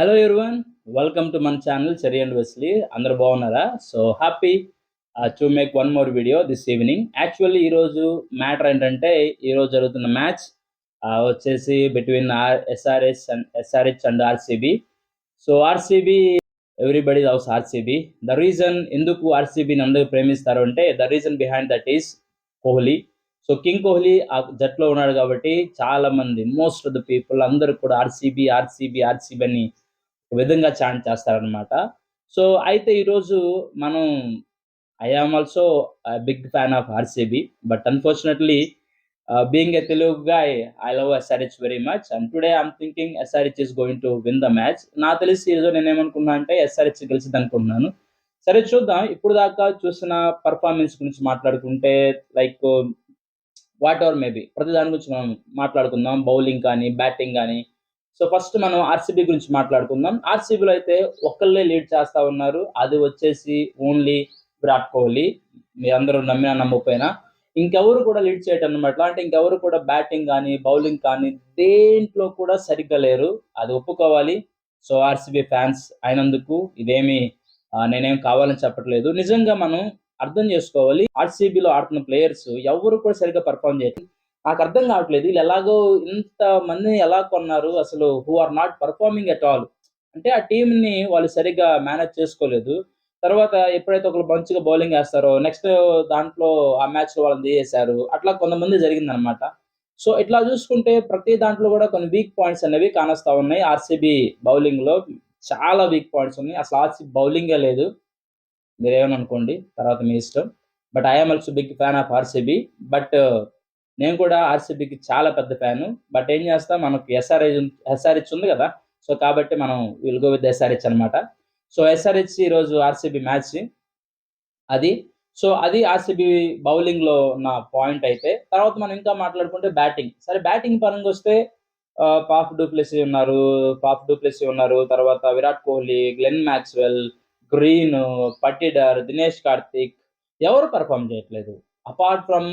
Hello everyone welcome to మన channel Cherry and Wesley అందరు బాగున్నారా? So happy to make one more video this evening actually ఈరోజు matter ఏంటంటే ఈరోజు జరుగుతున్న మ్యాచ్ వచ్చేసి between R SRS and SRH and RCB so RCB everybody house RCB the reason ఎందుకు ఆర్సీబీని అందరూ ప్రేమిస్తారు అంటే the reason behind that is Kohli. So king Kohli ఆ జట్లో ఉన్నాడు కాబట్టి చాలా మంది మోస్ట్ ఆఫ్ ద పీపుల్ అందరూ కూడా ఆర్సీబీ ఆర్సీబీ ఆర్సీబీ అని విధంగా చాంట్ చేస్తారనమాట సో అయితే ఈరోజు మనం I am also big fan of RCB but unfortunately being a Telugu guy I love SRH very much and today I'm thinking SRH is going to win the match నా తెలిసి ఈరోజు నేను ఏమనుకున్నా అంటే ఎస్ఆర్హెచ్ గెలిచింది అనుకుంటున్నాను. సరే చూద్దాం. ఇప్పుడు దాకా చూసిన పర్ఫార్మెన్స్ గురించి మాట్లాడుకుంటే లైక్ వాట్ ఎవర్ మేబీ ప్రతి దాని గురించి మనం మాట్లాడుకుందాం. బౌలింగ్ కానీ బ్యాటింగ్ కానీ సో ఫస్ట్ మనం ఆర్సీబీ గురించి మాట్లాడుకుందాం. ఆర్సీబీలో అయితే ఒక్కళ్ళే లీడ్ చేస్తా ఉన్నారు. అది వచ్చేసి ఓన్లీ విరాట్ కోహ్లీ. మీ అందరూ నమ్మినా నమ్మకపోయినా. ఇంకెవరు కూడా లీడ్ చేయటం అనమాట అంటే ఇంకెవరు కూడా బ్యాటింగ్ కానీ బౌలింగ్ కానీ దేంట్లో కూడా సరిగ్గా లేరు. అది ఒప్పుకోవాలి. సో ఆర్సీబీ ఫ్యాన్స్ అయినందుకు ఇదేమి నేనేం కావాలని చెప్పట్లేదు. నిజంగా మనం అర్థం చేసుకోవాలి. ఆర్సీబీలో ఆడుతున్న ప్లేయర్స్ ఎవరు కూడా సరిగ్గా పర్ఫామ్ చేయట్లేదు నాకు అర్థం కావట్లేదు. వీళ్ళు ఎలాగో ఇంత మందిని ఎలా కొన్నారు? అసలు who are not performing at all అంటే ఆ టీంని వాళ్ళు సరిగ్గా మేనేజ్ చేసుకోలేదు. తర్వాత ఎప్పుడైతే ఒకరు మంచిగా బౌలింగ్ వేస్తారో నెక్స్ట్ దాంట్లో ఆ మ్యాచ్ వాళ్ళని తీసేశారు. అట్లా కొంతమంది జరిగిందనమాట సో ఇట్లా చూసుకుంటే ప్రతి దాంట్లో కూడా కొన్ని వీక్ పాయింట్స్ అనేవి కానొస్తా ఉన్నాయి. ఆర్సీబీ బౌలింగ్లో చాలా వీక్ పాయింట్స్ ఉన్నాయి. అసలు ఆర్సీబీ బౌలింగే లేదు. మీరేమనుకోండి తర్వాత మీ ఇష్టం. But I'm also big fan of RCB but నేను కూడా ఆర్సీబీకి చాలా పెద్ద ఫ్యాను. బట్ ఏం చేస్తా మనకు ఎస్ఆర్హెచ్ ఎస్ఆర్హెచ్ ఉంది కదా. సో కాబట్టి మనం విల్ గో విత్ ఎస్ఆర్హెచ్ అనమాట సో ఎస్ఆర్హెచ్ ఈరోజు ఆర్సీబీ మ్యాచ్ అది. సో అది ఆర్సీబీ బౌలింగ్లో ఉన్న పాయింట్ అయితే. తర్వాత మనం ఇంకా మాట్లాడుకుంటే బ్యాటింగ్ సరే బ్యాటింగ్ పరంగా వస్తే పాఫ్ డూప్లెసీ ఉన్నారు పాఫ్ డూప్లెసీ ఉన్నారు. తర్వాత Virat Kohli Glenn Maxwell Green Patidar Dinesh Karthik ఎవరు పర్ఫామ్ చేయట్లేదు. Apart from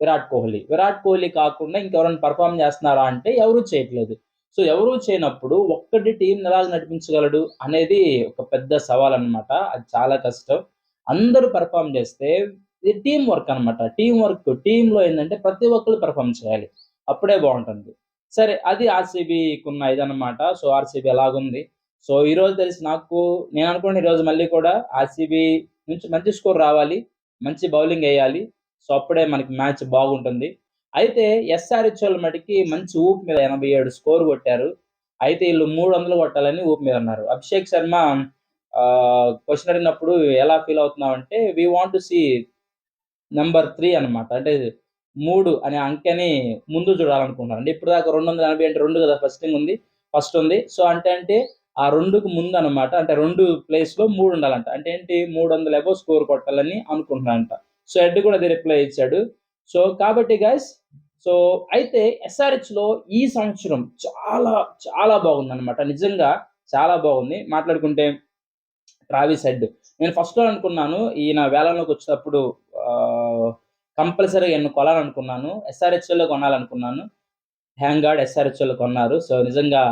Virat Kohli. Virat Kohli కాకుండా ఇంకెవరైనా పర్ఫామ్ చేస్తున్నారా అంటే ఎవరూ చేయట్లేదు. సో ఎవరూ చేయనప్పుడు ఒక్కటి టీం ఎలా నడిపించగలడు అనేది ఒక పెద్ద సవాల్ అనమాట అది చాలా కష్టం. అందరూ పర్ఫామ్ చేస్తే ఇది టీం వర్క్ అనమాట టీం వర్క్ టీంలో ఏంటంటే ప్రతి ఒక్కరు పర్ఫామ్ చేయాలి. అప్పుడే బాగుంటుంది. సరే అది ఆర్సీబీకున్న ఇదనమాట సో ఆర్సీబీ ఎలాగుంది? సో ఈరోజు తెలిసి నాకు నేను అనుకున్న ఈరోజు మళ్ళీ కూడా ఆర్సీబీ నుంచి మంచి స్కోర్ రావాలి. మంచి బౌలింగ్ వేయాలి. సో అప్పుడే మనకి మ్యాచ్ బాగుంటుంది. అయితే ఎస్ఆర్హెచ్ వాళ్ళ మటుకి మంచి ఊపు మీద ఎనభై ఏడు స్కోర్ కొట్టారు. అయితే వీళ్ళు మూడు వందలు కొట్టాలని ఊపు మీద ఉన్నారు అభిషేక్ శర్మ క్వశ్చన్ అడిగినప్పుడు ఎలా ఫీల్ అవుతున్నావు అంటే we want to see number three అనమాట అంటే మూడు అనే అంకెని ముందు చూడాలనుకుంటున్నారు. అంటే ఇప్పుడు దాకా రెండు వందల ఎనభై అంటే రెండు కదా ఫస్ట్ ఉంది ఫస్ట్ ఉంది. సో అంటే అంటే ఆ రెండుకు ముందు అనమాట అంటే రెండు ప్లేస్లో మూడు ఉండాలంట. అంటే ఏంటి? మూడు వందల ఎబో స్కోర్ కొట్టాలని అనుకుంటున్నారంట. సో హెడ్ కూడా అది రిప్లై ఇచ్చాడు. సో కాబట్టి గైస్ సో అయితే ఎస్ఆర్హెచ్లో ఈ సంవత్సరం చాలా చాలా బాగుంది అనమాట నిజంగా చాలా బాగుంది. మాట్లాడుకుంటే ట్రావిస్ హెడ్ నేను ఫస్ట్లో అనుకున్నాను ఈయన వేలంలోకి వచ్చినప్పుడు కంపల్సరీగా నేను కొనాలనుకున్నాను. ఎస్ఆర్హెచ్ఎల్లో కొనాలనుకున్నాను. హ్యాంగ్ గార్డ్ ఎస్ఆర్హెచ్ఎల్లో కొన్నారు. సో నిజంగా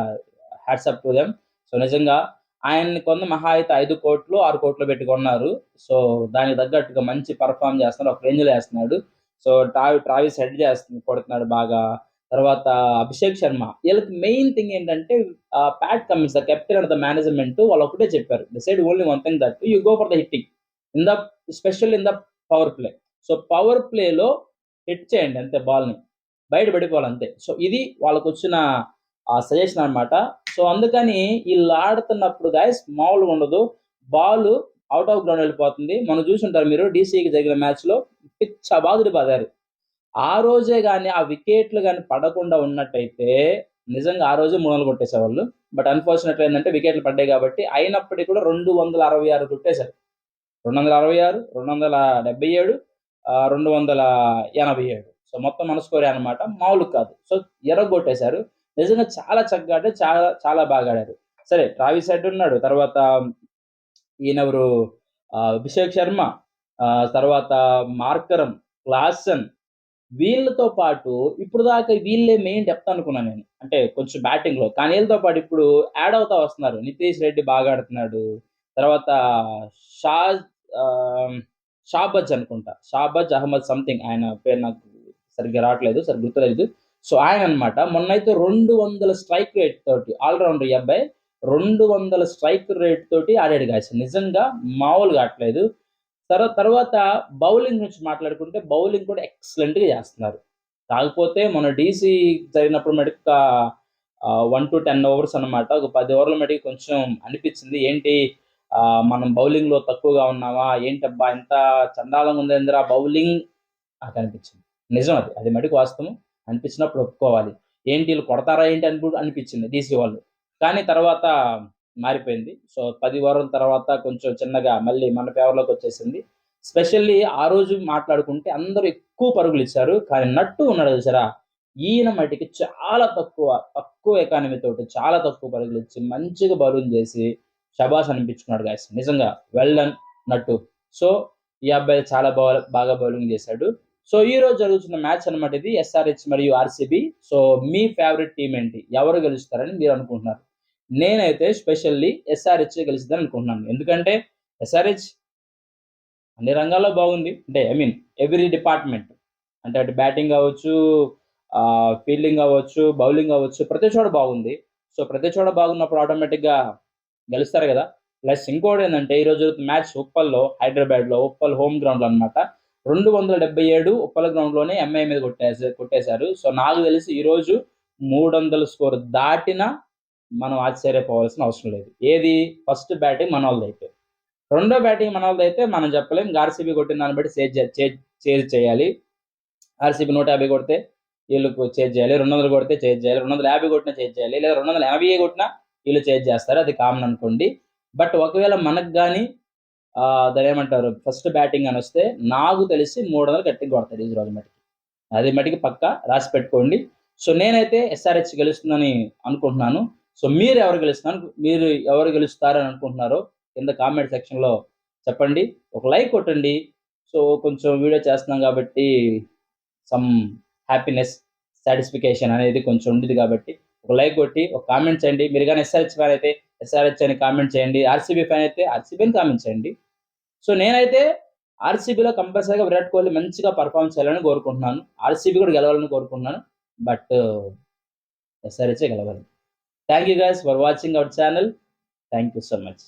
హ్యాట్సప్ టు దెమ్ సో నిజంగా ఆయన్ని కొంత మహా అయితే ఐదు కోట్లు ఆరు కోట్లు పెట్టుకున్నారు సో దానికి తగ్గట్టుగా మంచి పర్ఫామ్ చేస్తున్నారు. ఒక రేంజ్లో వేస్తున్నాడు. సో ట్రావి ట్రావిస్ హెడ్ చేస్తుంది కొడుతున్నాడు బాగా. తర్వాత అభిషేక్ శర్మ. వీళ్ళకి మెయిన్ థింగ్ ఏంటంటే Pat Cummins the captain and the management వాళ్ళు ఒకటే చెప్పారు. Decide only one thing that you go for the hitting in the special in the power play so power ప్లేలో హిట్ చేయండి అంతే బాల్ని బయట పడిపోవాలి అంతే. సో ఇది వాళ్ళకు వచ్చిన ఆ సజెషన్ అనమాట సో అందుకని వీళ్ళు ఆడుతున్నప్పుడు గాయస్ మామూలుగా ఉండదు. బాల్ అవుట్ ఆఫ్ గ్రౌండ్ వెళ్ళిపోతుంది. మనం చూసుంటారు మీరు డీసీకి జరిగిన మ్యాచ్లో పిచ్చ బాధుడు బాదారు ఆ రోజే కానీ ఆ వికెట్లు కానీ పడకుండా ఉన్నట్టయితే నిజంగా ఆ రోజే మూడు వందలు కొట్టేసేవాళ్ళు. బట్ అన్ఫార్చునేట్ ఏంటంటే వికెట్లు పడ్డాయి కాబట్టి అయినప్పటికీ కూడా రెండు వందల అరవై ఆరు కొట్టేశారు. రెండు వందల అరవై ఆరు రెండు వందల డెబ్బై ఏడు రెండు వందల ఎనభై ఏడు. సో మొత్తం మన స్కోరే అనమాట మామూలు కాదు. సో ఎర్రగొట్టేశారు. నిజంగా చాలా చక్కగా అంటే చాలా చాలా బాగా ఆడారు. సరే ట్రావిస్ హెడ్ ఉన్నాడు. తర్వాత ఈయనెవరు? అభిషేక్ శర్మ. తర్వాత మార్కరం క్లాసన్. వీళ్ళతో పాటు ఇప్పుడు దాకా వీళ్ళే మెయిన్ డెప్త్ అనుకున్నాను నేను. అంటే కొంచెం బ్యాటింగ్లో కానీ వీళ్ళతో పాటు ఇప్పుడు యాడ్ అవుతా వస్తున్నారు. నితీష్ రెడ్డి బాగా ఆడుతున్నాడు. తర్వాత షా ఆ, షాబజ్ అనుకుంటా. షాబజ్ అహ్మద్ సంథింగ్. ఆయన పేరు నాకు సరిగ్గా రావట్లేదు. సరి గుర్తులేదు. సో ఆయన అనమాట మొన్నైతే రెండు వందల స్ట్రైక్ రేట్ తోటి ఆల్రౌండర్ ఈ అబ్బాయి రెండు వందల స్ట్రైక్ రేట్ తోటి ఆడాడు గాయస్. నిజంగా మామూలుగా ఆడలేదు తర్వాత తర్వాత బౌలింగ్ నుంచి మాట్లాడుకుంటే బౌలింగ్ కూడా ఎక్సలెంట్గా చేస్తున్నారు. కాకపోతే మన డీసీ జరిగినప్పుడు మెడిక వన్ టు టెన్ ఓవర్స్ అన్నమాట. ఒక పది ఓవర్ల మటుకు కొంచెం అనిపించింది. ఏంటి మనం బౌలింగ్లో తక్కువగా ఉన్నామా? ఏంటబ్బా ఇంత చండాలంగా ఉందేంద్రా బౌలింగ్? నాకు అనిపించింది. నిజం అది. అది మటుకు వాస్తవం. అనిపించినప్పుడు ఒప్పుకోవాలి. ఏంటి వీళ్ళు కొడతారా ఏంటి అని కూడా అనిపించింది డీసీ వాళ్ళు. కానీ తర్వాత మారిపోయింది. సో పది వారం తర్వాత కొంచెం చిన్నగా మళ్ళీ మన ఫేవర్లోకి వచ్చేసింది. స్పెషల్లీ ఆ రోజు మాట్లాడుకుంటే అందరూ ఎక్కువ పరుగులు ఇచ్చారు. కానీ నట్టు ఉన్నాడు చూసారా ఈయన మటుకి చాలా తక్కువ తక్కువ ఎకానమీ తోటి చాలా తక్కువ పరుగులు ఇచ్చి మంచిగా బౌలింగ్ చేసి షబాస్ అనిపించుకున్నాడు గాయస్ నిజంగా వెల్ డన్ నట్టు. సో ఈ అబ్బాయి చాలా బాగా బాగా బౌలింగ్ చేశాడు. సో ఈ రోజు జరుగుతున్న మ్యాచ్ అన్నమాట ఇది ఎస్ఆర్హెచ్ మరియు ఆర్సీబీ సో మీ ఫేవరెట్ టీం ఏంటి? ఎవరు గెలుస్తారని మీరు అనుకుంటున్నారు? నేనైతే స్పెషల్లీ ఎస్ఆర్హెచ్ గెలుస్తుందని అనుకుంటున్నాను. ఎందుకంటే ఎస్ఆర్హెచ్ అన్ని రంగాల్లో బాగుంది. అంటే ఐ మీన్ ఎవ్రీ డిపార్ట్మెంట్ అంటే అటు బ్యాటింగ్ కావచ్చు ఫీల్డింగ్ అవ్వచ్చు బౌలింగ్ అవ్వచ్చు ప్రతి చోట బాగుంది. సో ప్రతి చోట బాగున్నప్పుడు ఆటోమేటిక్గా గెలుస్తారు కదా. ప్లస్ ఇంకోటి ఏంటంటే ఈరోజు మ్యాచ్ ఉప్పల్లో హైదరాబాద్లో ఉప్పల్ హోమ్ గ్రౌండ్లో అనమాట రెండు వందల డెబ్బై ఏడు ఉప్పల గ్రౌండ్లోనే ఎంఐ మీద కొట్టేసారు కొట్టేశారు. సో నాకు తెలిసి ఈరోజు మూడు వందల స్కోర్ దాటిన మనం ఆశ్చర్యపోవాల్సిన అవసరం లేదు. ఏది? ఫస్ట్ బ్యాటింగ్ మన వాళ్ళది అయితే. రెండో బ్యాటింగ్ మన వాళ్ళది అయితే మనం చెప్పలేం. ఆర్సీబీ కొట్టిన దాన్ని బట్టి చేజ్ చేజ్ చేయాలి. ఆర్సీబీ నూట యాభై కొడితే వీళ్ళకు చేజ్ చేయాలి. రెండు వందలు కొడితే చేజ్ చేయాలి. రెండు వందల యాభై కొట్టినా చేజ్ చేయాలి. లేదా రెండు వందల ఎనభై కొట్టినా వీళ్ళు చేజ్ చేస్తారు. అది కామన్ అనుకోండి. బట్ ఒకవేళ మనకు కానీ దాని ఏమంటారు? ఫస్ట్ బ్యాటింగ్ అని వస్తే నాకు తెలిసి మూడు వందలు గట్టిగా కొడతాడు ఈ రోజు మటుకి అది మటుకి పక్క రాసి పెట్టుకోండి. సో నేనైతే ఎస్ఆర్హెచ్ గెలుస్తుందని అనుకుంటున్నాను. సో మీరు ఎవరు గెలుస్తున్నారు? మీరు ఎవరు గెలుస్తారని అనుకుంటున్నారో కింద కామెంట్ సెక్షన్లో చెప్పండి. ఒక లైక్ కొట్టండి. సో కొంచెం వీడియో చేస్తున్నాం కాబట్టి సమ్ హ్యాపీనెస్ సాటిస్ఫికేషన్ అనేది కొంచెం ఉండేది కాబట్టి ఒక లైక్ కొట్టి ఒక కామెంట్ చేయండి. మీరు కానీ ఎస్ఆర్హెచ్ ఫ్యాన్ అయితే ఎస్ఆర్హెచ్ అని కామెంట్ చేయండి. ఆర్సీబీ ఫ్యాన్ అయితే ఆర్సీబీని కామెంట్ చేయండి. సో నేనైతే ఆర్సీబీలో కంపల్సరీగా విరాట్ కోహ్లీ మంచిగా పర్ఫామ్ చేయాలని కోరుకుంటున్నాను. ఆర్సీబీ కూడా గెలవాలని కోరుకుంటున్నాను. బట్ ఎస్ఆర్హెచ్ గెలవాలి. Thank you guys for watching our channel thank you so much